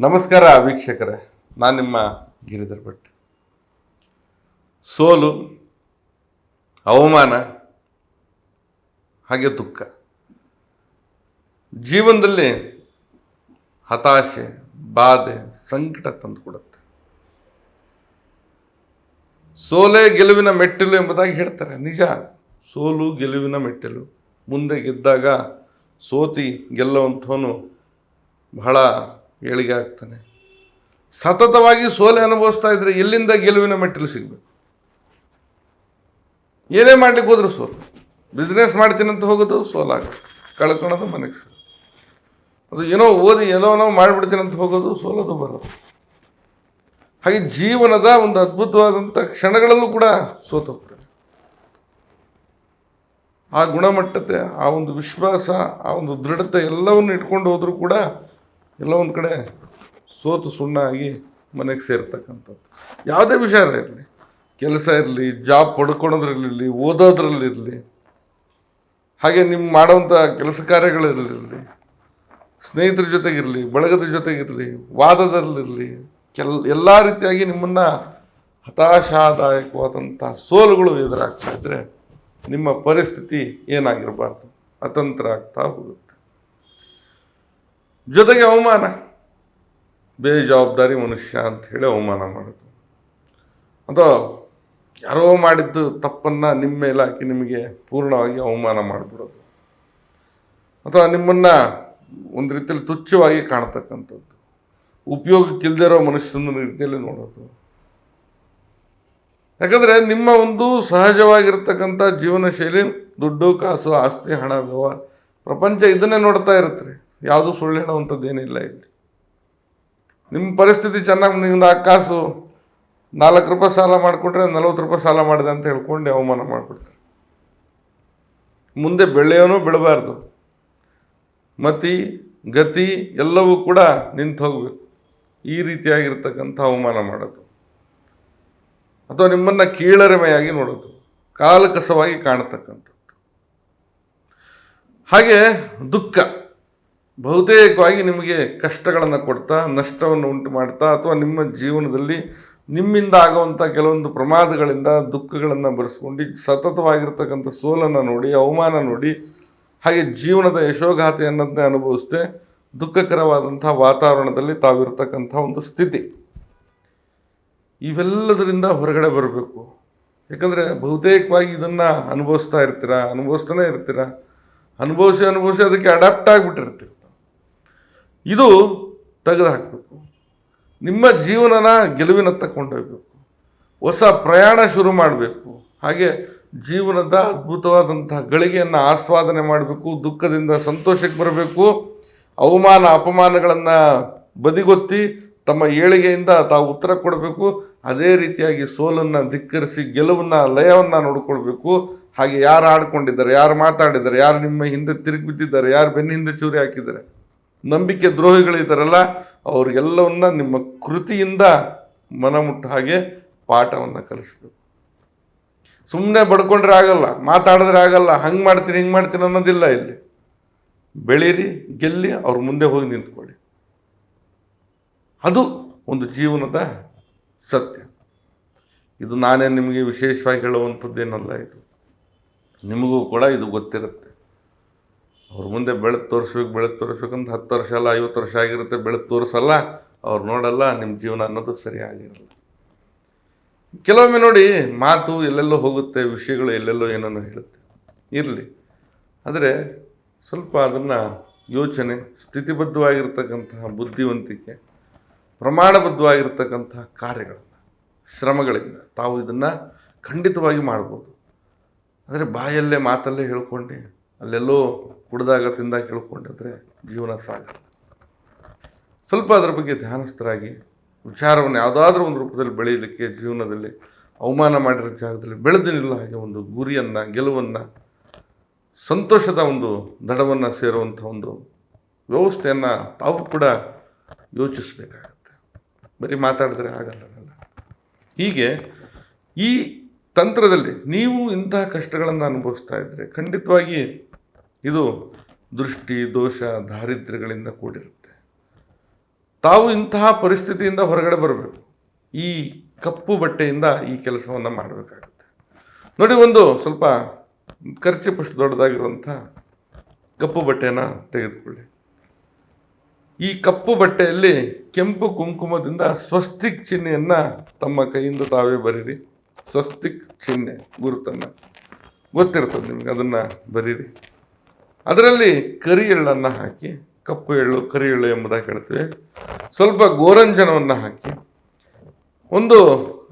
ನಮಸ್ಕಾರ ವೀಕ್ಷಕರೇ, ನಾನು ನಿಮ್ಮ ಗಿರಿಧರ್ ಭಟ್. ಸೋಲು, ಅವಮಾನ, ಹಾಗೆ ದುಃಖ. ಜೀವನದಲ್ಲಿ ಹತಾಶೆ, ಬಾಧೆ, ಸಂಕಟ ತಂದುಕೊಡುತ್ತೆ. ಸೋಲೆ ಗೆಲುವಿನ ಮೆಟ್ಟಿಲು ಎಂಬುದಾಗಿ ಹೇಳ್ತಾರೆ. ನಿಜ, ಸೋಲು ಗೆಲುವಿನ ಮೆಟ್ಟಿಲು. ಮುಂದೆ ಗೆದ್ದಾಗ ಸೋತಿ ಗೆಲ್ಲುವಂಥವನು ಬಹಳ ಏಳಿಗೆ ಆಗ್ತಾನೆ. ಸತತವಾಗಿ ಸೋಲೆ ಅನುಭವಿಸ್ತಾ ಇದ್ರೆ ಎಲ್ಲಿಂದ ಗೆಲುವಿನ ಮೆಟ್ಟಿಲು ಸಿಗಬೇಕು? ಏನೇ ಮಾಡ್ಲಿಕ್ಕೆ ಹೋದ್ರೆ ಸೋಲು. ಬಿಸ್ನೆಸ್ ಮಾಡ್ತೀನಿ ಅಂತ ಹೋಗೋದು ಸೋಲಾಗುತ್ತೆ ಕಳ್ಕೊಳೋದು ಮನೆಗೆ ಸಿಗುತ್ತೆ. ಅದು ಏನೋ ಓದಿ ಏನೋ ನಾವು ಮಾಡಿಬಿಡ್ತೀನಿ ಅಂತ ಹೋಗೋದು ಸೋಲೋದು ಬರೋದು. ಹಾಗೆ ಜೀವನದ ಒಂದು ಅದ್ಭುತವಾದಂಥ ಕ್ಷಣಗಳಲ್ಲೂ ಕೂಡ ಸೋತು ಹೋಗ್ತಾನೆ. ಆ ಗುಣಮಟ್ಟತೆ, ಆ ಒಂದು ವಿಶ್ವಾಸ, ಆ ಒಂದು ದೃಢತೆ ಎಲ್ಲವನ್ನು ಇಟ್ಕೊಂಡು ಹೋದರೂ ಕೂಡ ಎಲ್ಲ ಒಂದು ಕಡೆ ಸೋತು ಸುಣ್ಣ ಆಗಿ ಮನೆಗೆ ಸೇರ್ತಕ್ಕಂಥದ್ದು. ಯಾವುದೇ ವಿಷಯ ಇರಲಿ. ಕೆಲಸ ಇರಲಿ ಜಾಬ್ ಪಡ್ಕೊಳೋದ್ರಲ್ಲಿರಲಿ, ಓದೋದ್ರಲ್ಲಿರಲಿ, ಹಾಗೆ ನಿಮ್ಮ ಮಾಡೋವಂಥ ಕೆಲಸ ಕಾರ್ಯಗಳಲ್ಲಿರಲಿ, ಸ್ನೇಹಿತರ ಜೊತೆಗಿರಲಿ, ಬಳಗದ ಜೊತೆಗಿರಲಿ, ವಾದದಲ್ಲಿರಲಿ, ಕೆಲ್, ಎಲ್ಲ ರೀತಿಯಾಗಿ ನಿಮ್ಮನ್ನು ಹತಾಶಾದಾಯಕವಾದಂಥ ಸೋಲುಗಳು ಎದುರಾಗ್ತಾ ಇದ್ದರೆ ನಿಮ್ಮ ಪರಿಸ್ಥಿತಿ ಏನಾಗಿರಬಾರ್ದು? ಅತಂತ್ರ ಆಗ್ತಾ ಹೋಗುತ್ತೆ. ಜೊತೆಗೆ ಅವಮಾನ. ಬೇಜವಾಬ್ದಾರಿ ಮನುಷ್ಯ ಅಂತ ಹೇಳಿ ಅವಮಾನ ಮಾಡೋದು. ಅಥವಾ ಯಾರೋ ಮಾಡಿದ್ದು ತಪ್ಪನ್ನು ನಿಮ್ಮ ಮೇಲೆ ನಿಮಗೆ ಪೂರ್ಣವಾಗಿ ಅವಮಾನ ಮಾಡಿಬಿಡೋದು. ಅಥವಾ ನಿಮ್ಮನ್ನು ಒಂದು ರೀತಿಯಲ್ಲಿ ತುಚ್ಛವಾಗಿ ಕಾಣತಕ್ಕಂಥದ್ದು. ಉಪಯೋಗಕ್ಕಿಲ್ದಿರೋ ಮನುಷ್ಯನ ರೀತಿಯಲ್ಲಿ ನೋಡೋದು. ಯಾಕಂದರೆ ನಿಮ್ಮ ಒಂದು ಸಹಜವಾಗಿರ್ತಕ್ಕಂಥ ಜೀವನ ಶೈಲಿ ದುಡ್ಡು, ಕಾಸು, ಆಸ್ತಿ, ಹಣ, ವ್ಯವಹಾರ, ಪ್ರಪಂಚ ಇದನ್ನೇ ನೋಡ್ತಾ ಇರುತ್ತೆ ಯಾವುದೂ ಸುಳ್ಳು ಹೇಳುವಂಥದ್ದು ಏನಿಲ್ಲ ಇಲ್ಲಿ. ನಿಮ್ಮ ಪರಿಸ್ಥಿತಿ ಚೆನ್ನಾಗಿ ನೀವು ನಾಲ್ಕು ಕಾಸು ನಾಲ್ಕು ರೂಪಾಯಿ ಸಾಲ ಮಾಡಿಕೊಟ್ರೆ ನಲ್ವತ್ತು ರೂಪಾಯಿ ಸಾಲ ಮಾಡಿದೆ ಅಂತ ಹೇಳ್ಕೊಂಡು ಅವಮಾನ ಮಾಡಿಬಿಡ್ತಾರೆ. ಮುಂದೆ ಬೆಳೆಯೋನು ಬೆಳಬಾರ್ದು ಮತಿ, ಗತಿ ಎಲ್ಲವೂ ಕೂಡ ನಿಂತು ಹೋಗಬೇಕು. ಈ ರೀತಿಯಾಗಿರ್ತಕ್ಕಂಥ ಅವಮಾನ ಮಾಡೋದು. ಅಥವಾ ನಿಮ್ಮನ್ನು ಕೀಳರಿಮೆಯಾಗಿ ನೋಡೋದು. ಕಾಲಕಸವಾಗಿ ಕಾಣತಕ್ಕಂಥದ್ದು. ಹಾಗೆ ದುಃಖ. ಬಹುತೇಕವಾಗಿ ನಿಮಗೆ ಕಷ್ಟಗಳನ್ನು ಕೊಡ್ತಾ, ನಷ್ಟವನ್ನು ಉಂಟು ಮಾಡ್ತಾ ಅಥವಾ ನಿಮ್ಮ ಜೀವನದಲ್ಲಿ ನಿಮ್ಮಿಂದ ಆಗುವಂಥ ಕೆಲವೊಂದು ಪ್ರಮಾದಗಳಿಂದ ದುಃಖಗಳನ್ನು ಬರೆಸ್ಕೊಂಡು ಸತತವಾಗಿರ್ತಕ್ಕಂಥ ಸೋಲನ್ನು ನೋಡಿ, ಅವಮಾನ ನೋಡಿ, ಹಾಗೆ ಜೀವನದ ಯಶೋಘಾತೆಯನ್ನದನ್ನೇ ಅನುಭವಿಸದೆ ದುಃಖಕರವಾದಂಥ ವಾತಾವರಣದಲ್ಲಿ ತಾವಿರ್ತಕ್ಕಂಥ ಒಂದು ಸ್ಥಿತಿ. ಇವೆಲ್ಲದರಿಂದ ಹೊರಗಡೆ ಬರಬೇಕು. ಯಾಕಂದರೆ ಬಹುತೇಕವಾಗಿ ಇದನ್ನು ಅನುಭವಿಸ್ತಾ ಇರ್ತೀರ, ಅನುಭವಿಸ್ತಾನೆ ಇರ್ತೀರ, ಅನುಭವಿಸಿ ಅನುಭವಿಸಿ ಅದಕ್ಕೆ ಅಡಾಪ್ಟ್ ಆಗಿಬಿಟ್ಟಿರ್ತೀರ. ಇದು ತೆಗೆದು ಹಾಕಬೇಕು ನಿಮ್ಮ ಜೀವನನ ಗೆಲುವಿನತ್ತ ಕೊಂಡೊಯ್ಬೇಕು ಹೊಸ ಪ್ರಯಾಣ ಶುರು ಮಾಡಬೇಕು. ಹಾಗೆ ಜೀವನದ ಅದ್ಭುತವಾದಂತಹ ಗಳಿಗೆಯನ್ನು ಆಸ್ವಾದನೆ ಮಾಡಬೇಕು, ದುಃಖದಿಂದ ಸಂತೋಷಕ್ಕೆ ಬರಬೇಕು, ಅವಮಾನ, ಅಪಮಾನಗಳನ್ನು ಬದಿಗೊತ್ತಿ ತಮ್ಮ ಏಳಿಗೆಯಿಂದ ತಾವು ಉತ್ತರ ಕೊಡಬೇಕು, ಅದೇ ರೀತಿಯಾಗಿ ಸೋಲನ್ನು ಧಿಕ್ಕರಿಸಿ ಗೆಲುವನ್ನು, ಲಯವನ್ನು ನೋಡಿಕೊಳ್ಬೇಕು. ಹಾಗೆ ಯಾರು ಆಡ್ಕೊಂಡಿದ್ದಾರೆ, ಯಾರು ಮಾತಾಡಿದ್ದಾರೆ, ಯಾರು ನಿಮ್ಮ ಹಿಂದೆ ತಿರುಗಿ ಬಿದ್ದಿದ್ದಾರೆ, ಯಾರು ಬೆನ್ನ ಹಿಂದೆ ಚೂರಿ ಹಾಕಿದ್ದಾರೆ. ನಂಬಿಕೆ ದ್ರೋಹಿಗಳಿದ್ದಾರಲ್ಲ, ಅವ್ರಿಗೆಲ್ಲವನ್ನ ನಿಮ್ಮ ಕೃತಿಯಿಂದ ಮನಮುಟ್ಟ ಹಾಗೆ ಪಾಠವನ್ನು ಕಲಿಸಬೇಕು. ಸುಮ್ಮನೆ ಬಡ್ಕೊಂಡ್ರೆ ಆಗಲ್ಲ, ಮಾತಾಡಿದ್ರೆ ಆಗಲ್ಲ, ಹಂಗೆ ಮಾಡ್ತೀನಿ, ಹಿಂಗೆ ಮಾಡ್ತೀನಿ ಅನ್ನೋದಿಲ್ಲ ಇಲ್ಲಿ. ಬೆಳೀರಿ, ಗೆಲ್ಲಿ, ಅವ್ರ ಮುಂದೆ ಹೋಗಿ ನಿಂತ್ಕೊಳ್ಳಿ. ಅದು ಒಂದು ಜೀವನದ ಸತ್ಯ. ಇದು ನಾನೇ ನಿಮಗೆ ವಿಶೇಷವಾಗಿ ಹೇಳುವಂಥದ್ದೇನಲ್ಲ ಇದು. ನಿಮಗೂ ಕೂಡ ಇದು ಗೊತ್ತಿರುತ್ತೆ. ಅವ್ರ ಮುಂದೆ ಬೆಳಕು ತೋರಿಸ್ಬೇಕು ಬೆಳಕು ತೋರಿಸ್ಬೇಕಂತ ಹತ್ತು ವರ್ಷ ಅಲ್ಲ, ಐವತ್ತು ವರ್ಷ ಆಗಿರುತ್ತೆ ಬೆಳಕು ತೋರಿಸಲ್ಲ, ಅವ್ರು ನೋಡಲ್ಲ ನಿಮ್ಮ ಜೀವನ ಅನ್ನೋದು ಸರಿಯಾಗಿರಲ್ಲ ಕೆಲವೊಮ್ಮೆ ನೋಡಿ ಮಾತು ಎಲ್ಲೆಲ್ಲೋ ಹೋಗುತ್ತೆ, ವಿಷಯಗಳು ಎಲ್ಲೆಲ್ಲೋ ಏನನ್ನು ಹೇಳುತ್ತೆ. ಇರಲಿ. ಆದರೆ ಸ್ವಲ್ಪ ಅದನ್ನು ಯೋಚನೆ, ಸ್ಥಿತಿಬದ್ಧವಾಗಿರ್ತಕ್ಕಂತಹ ಬುದ್ಧಿವಂತಿಕೆ, ಪ್ರಮಾಣಬದ್ಧವಾಗಿರ್ತಕ್ಕಂತಹ ಕಾರ್ಯಗಳನ್ನು, ಶ್ರಮಗಳಿಂದ ತಾವು ಇದನ್ನು ಖಂಡಿತವಾಗಿ ಮಾಡ್ಬೋದು. ಆದರೆ ಬಾಯಲ್ಲೇ ಮಾತಲ್ಲೇ ಹೇಳ್ಕೊಂಡು ಅಲ್ಲೆಲ್ಲೋ ಕುಡಿದಾಗ ತಿಂದಾಗ ಕೇಳ್ಕೊಂಡಿದ್ರೆ ಜೀವನ ಸಾಗಲ್ಲ ಸ್ವಲ್ಪ ಅದರ ಬಗ್ಗೆ ಧ್ಯಾನಸ್ಥರಾಗಿ, ವಿಚಾರವನ್ನು ಯಾವುದಾದ್ರೂ ಒಂದು ರೂಪದಲ್ಲಿ ಬೆಳೆಯಲಿಕ್ಕೆ ಜೀವನದಲ್ಲಿ ಅವಮಾನ ಮಾಡಿರೋ ಜಾಗದಲ್ಲಿ ಬೆಳೆದಿನಿಲ್ಲ ಹಾಗೆ ಒಂದು ಗುರಿಯನ್ನು, ಗೆಲುವನ್ನು, ಸಂತೋಷದ ಒಂದು ದಡವನ್ನು ಸೇರುವಂಥ ಒಂದು ವ್ಯವಸ್ಥೆಯನ್ನು ತಾವು ಕೂಡ ಯೋಚಿಸಬೇಕಾಗತ್ತೆ. ಬರೀ ಮಾತಾಡಿದ್ರೆ ಆಗಲ್ಲ ಹೀಗೆ ಈ ತಂತ್ರದಲ್ಲಿ ನೀವು ಇಂತಹ ಕಷ್ಟಗಳನ್ನು ಅನುಭವಿಸ್ತಾ ಇದ್ದರೆ ಖಂಡಿತವಾಗಿ ಇದು ದೃಷ್ಟಿ, ದೋಷ, ದಾರಿದ್ರ್ಯಗಳಿಂದ ಕೂಡಿರುತ್ತೆ. ತಾವು ಇಂತಹ ಪರಿಸ್ಥಿತಿಯಿಂದ ಹೊರಗಡೆ ಬರಬೇಕು. ಈ ಕಪ್ಪು ಬಟ್ಟೆಯಿಂದ ಈ ಕೆಲಸವನ್ನು ಮಾಡಬೇಕಾಗುತ್ತೆ. ನೋಡಿ, ಒಂದು ಸ್ವಲ್ಪ ಖರ್ಚಿಪಷ್ಟು ದೊಡ್ಡದಾಗಿರುವಂಥ ಕಪ್ಪು ಬಟ್ಟೆಯನ್ನು ತೆಗೆದುಕೊಳ್ಳಿ. ಈ ಕಪ್ಪು ಬಟ್ಟೆಯಲ್ಲಿ ಕೆಂಪು ಕುಂಕುಮದಿಂದ ಸ್ವಸ್ತಿಕ್ ಚಿಹ್ನೆಯನ್ನು ತಮ್ಮ ಕೈಯಿಂದ ತಾವೇ ಬರೀರಿ. ಸ್ವಸ್ತಿಕ್ ಚಿಹ್ನೆ, ಗುರುತನ್ನು. ಗೊತ್ತಿರ್ತದೆ ನಿಮಗೆ, ಅದನ್ನು ಬರೀರಿ. ಅದರಲ್ಲಿ ಕರಿ ಎಳ್ಳನ್ನು ಹಾಕಿ, ಕಪ್ಪು ಎಳ್ಳು, ಕರಿ ಎಳ್ಳು ಎಂಬುದಾಗಿ ಹೇಳ್ತೀವಿ. ಸ್ವಲ್ಪ ಗೋರಂಜನವನ್ನು ಹಾಕಿ, ಒಂದು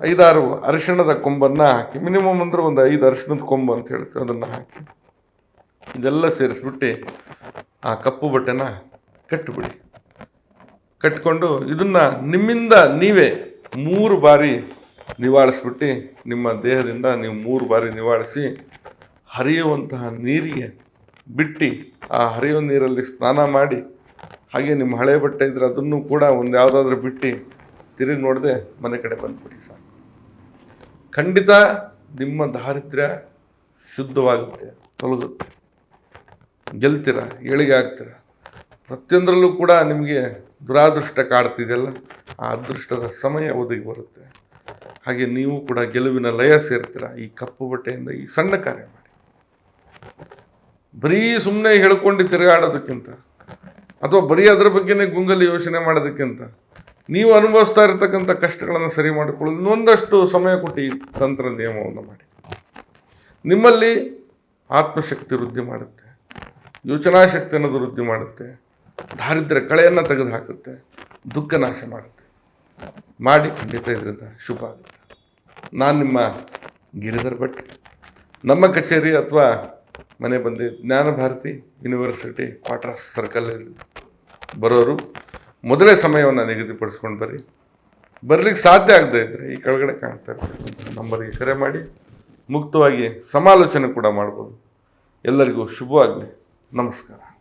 ಐದಾರು ಅರಿಶಿಣದ ಕೊಂಬನ್ನು ಹಾಕಿ, ಮಿನಿಮಮ್ ಅಂದ್ರೆ ಒಂದು ಐದು ಅರಿಶಿಣದ ಕೊಂಬು ಅಂತ ಹೇಳ್ತೀವಿ, ಅದನ್ನು ಹಾಕಿ. ಇದೆಲ್ಲ ಸೇರಿಸ್ಬಿಟ್ಟು ಆ ಕಪ್ಪು ಬಟ್ಟೆನ ಕಟ್ಟಿಬಿಡಿ ಕಟ್ಕೊಂಡು ಇದನ್ನು ನಿಮ್ಮಿಂದ ನೀವೇ ಮೂರು ಬಾರಿ ನಿವಾಳಿಸ್ಬಿಟ್ಟು ನಿಮ್ಮ ದೇಹದಿಂದ ನೀವು ಮೂರು ಬಾರಿ ನಿವಾಳಿಸಿ ಹರಿಯುವಂತಹ ನೀರಿಗೆ ಬಿಟ್ಟು ಆ ಹರಿಯುವ ನೀರಲ್ಲಿ ಸ್ನಾನ ಮಾಡಿ, ಹಾಗೆ ನಿಮ್ಮ ಹಳೆ ಬಟ್ಟೆ ಇದ್ರೆ ಅದನ್ನು ಕೂಡ ಒಂದು ಯಾವುದಾದ್ರೂ ಬಿಟ್ಟು ತಿರುಗಿ ನೋಡದೆ ಮನೆ ಕಡೆ ಬಂದುಬಿಡಿ ಸಾಕು. ಖಂಡಿತ ನಿಮ್ಮ ದಾರಿದ್ರ್ಯ ಶುದ್ಧವಾಗುತ್ತೆ, ತೊಲಗುತ್ತೆ. ಗೆಲ್ತೀರ, ಏಳಿಗೆ ಆಗ್ತೀರ. ಪ್ರತಿಯೊಂದರಲ್ಲೂ ಕೂಡ ನಿಮಗೆ ದುರಾದೃಷ್ಟ ಕಾಡ್ತಿದೆಯಲ್ಲ, ಆ ಅದೃಷ್ಟದ ಸಮಯ ಒದಗಿ ಬರುತ್ತೆ. ಹಾಗೆ ನೀವು ಕೂಡ ಗೆಲುವಿನ ಲಯ ಸೇರ್ತೀರ ಈ ಕಪ್ಪು ಬಟ್ಟೆಯಿಂದ ಈ ಸಣ್ಣ ಕಾರ್ಯ ಮಾಡಿ. ಬರೀ ಸುಮ್ಮನೆ ಹೇಳ್ಕೊಂಡು ತಿರುಗಾಡೋದಕ್ಕಿಂತ ಅಥವಾ ಬರೀ ಅದರ ಬಗ್ಗೆನೇ ಗುಂಗಲ್ಲಿ ಯೋಚನೆ ಮಾಡೋದಕ್ಕಿಂತ ನೀವು ಅನುಭವಿಸ್ತಾ ಇರತಕ್ಕಂಥ ಕಷ್ಟಗಳನ್ನು ಸರಿ ಮಾಡಿಕೊಳ್ಳಲು ಒಂದಷ್ಟು ಸಮಯ ಕೊಟ್ಟು ಈ ತಂತ್ರ ನಿಯಮವನ್ನು ಮಾಡಿ. ನಿಮ್ಮಲ್ಲಿ ಆತ್ಮಶಕ್ತಿ ವೃದ್ಧಿ ಮಾಡುತ್ತೆ ಯೋಚನಾ ಅನ್ನೋದು ವೃದ್ಧಿ ಮಾಡುತ್ತೆ, ದಾರಿದ್ರ್ಯ ಕಳೆಯನ್ನು ತೆಗೆದುಹಾಕುತ್ತೆ, ದುಃಖ ನಾಶ ಮಾಡುತ್ತೆ. ಮಾಡಿ, ಖಂಡಿತ ಇದರಿಂದ ಶುಭ ಆಗುತ್ತೆ. ನಾನು ನಿಮ್ಮ ಗಿರಿಧರ್ ಭಟ್. ನಮ್ಮ ಕಚೇರಿ ಅಥವಾ ಮನೆ ಬಂದು ಜ್ಞಾನ ಭಾರತಿ ಯೂನಿವರ್ಸಿಟಿ ಕ್ವಾರ್ಟರ್ಸ್ ಸರ್ಕಲಲ್ಲಿ ಬರೋರು. ಮೊದಲೇ ಸಮಯವನ್ನು ನಿಗದಿಪಡಿಸ್ಕೊಂಡು ಬರ್ರಿ. ಬರಲಿಕ್ಕೆ ಸಾಧ್ಯ ಆಗದೆ ಇದ್ದರೆ ಈ ಕೆಳಗಡೆ ಕಾಣ್ತಾ ಇರ್ತಕ್ಕಂಥ ನಂಬರ್ಗೆ ಕರೆ ಮಾಡಿ. ಮುಕ್ತವಾಗಿ ಸಮಾಲೋಚನೆ ಕೂಡ ಮಾಡ್ಬೋದು. ಎಲ್ಲರಿಗೂ ಶುಭವಾಗಲಿ. ನಮಸ್ಕಾರ.